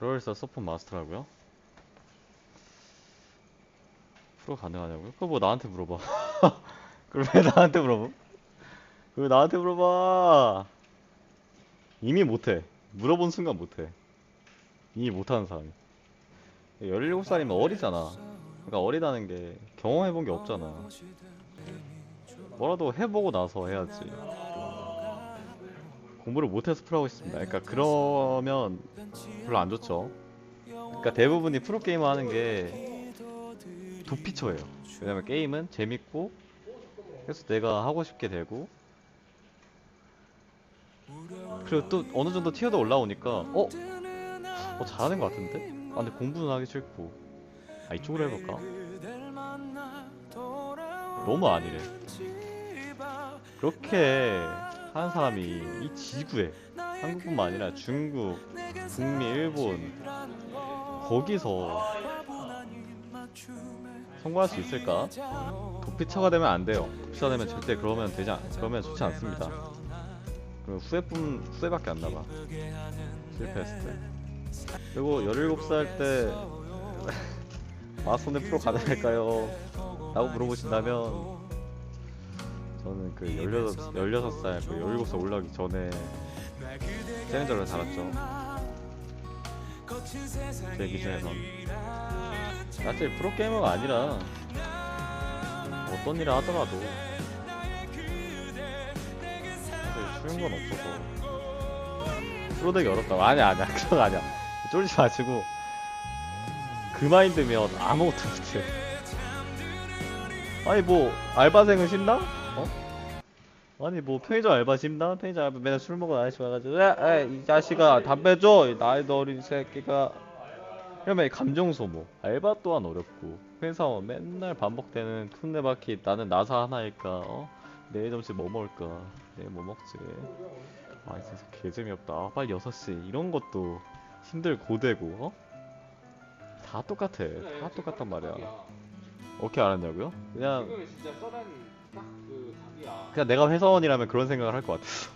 롤에서 서폰 마스터라고요? 프로 가능하냐고요? 그거 뭐 나한테 물어봐. 그걸 왜 나한테 물어봐? 왜 나한테 물어봐? 이미 못해. 물어본 순간 못해. 이미 못하는 사람이. 17살이면 어리잖아. 그러니까 어리다는 게 경험해본 게 없잖아. 뭐라도 해보고 나서 해야지. 공부를 못해서 프로하고 있습니다. 그러니까 그러면 별로 안 좋죠. 그러니까 대부분이 프로 게이머 하는 게 도피처예요. 왜냐면 게임은 재밌고 그래서 내가 하고 싶게 되고 그리고 또 어느 정도 티어도 올라오니까 어? 어 잘하는 것 같은데? 아 근데 공부는 하기 싫고 아 이쪽으로 해볼까? 너무 아니래 그렇게 하는 사람이 이 지구에 한국뿐만 아니라 중국, 북미, 일본 거기서 성공할 수 있을까? 도피처가 되면 안 돼요. 도피처가 되면 절대 그러면 되지 않, 그러면 좋지 않습니다. 그럼 후회뿐 후회밖에 안 남아. 실패했을 때. 그리고 17살 때 마스터네 프로 가능할까요? 라고 물어보신다면 저는 그 16, 16살, 그 17살 올라가기 전에 챌린저를 달았죠. 제 기준에선. 사실 프로게이머가 아니라 어떤 일을 하더라도 사실 쉬운 건 없어서 프로되기 어렵다고 아니야 아니야 그건 아니야 쫄지 마시고 그 마인드면 아무것도 못해 아니 뭐 알바생은 쉽나? 어? 아니 뭐 편의점 알바 쉽나? 편의점 알바 맨날 술 먹은 아저씨 와가지고 야이 자식아 담배 줘! 이 나이도 어린 새끼가 그러면 감정 소모 알바 또한 어렵고 회사원 맨날 반복되는 툰내바퀴 나는 나사 하나일까 어? 내일 점심 뭐 먹을까 내일 뭐 먹지 아 진짜 개재미없다 아, 빨리 6시 이런 것도 힘들 고되고 어? 다 똑같아 다 똑같단 말이야 어떻게 알았냐고요? 그냥 그. 그냥 내가 회사원이라면 그런 생각을 할 것 같았어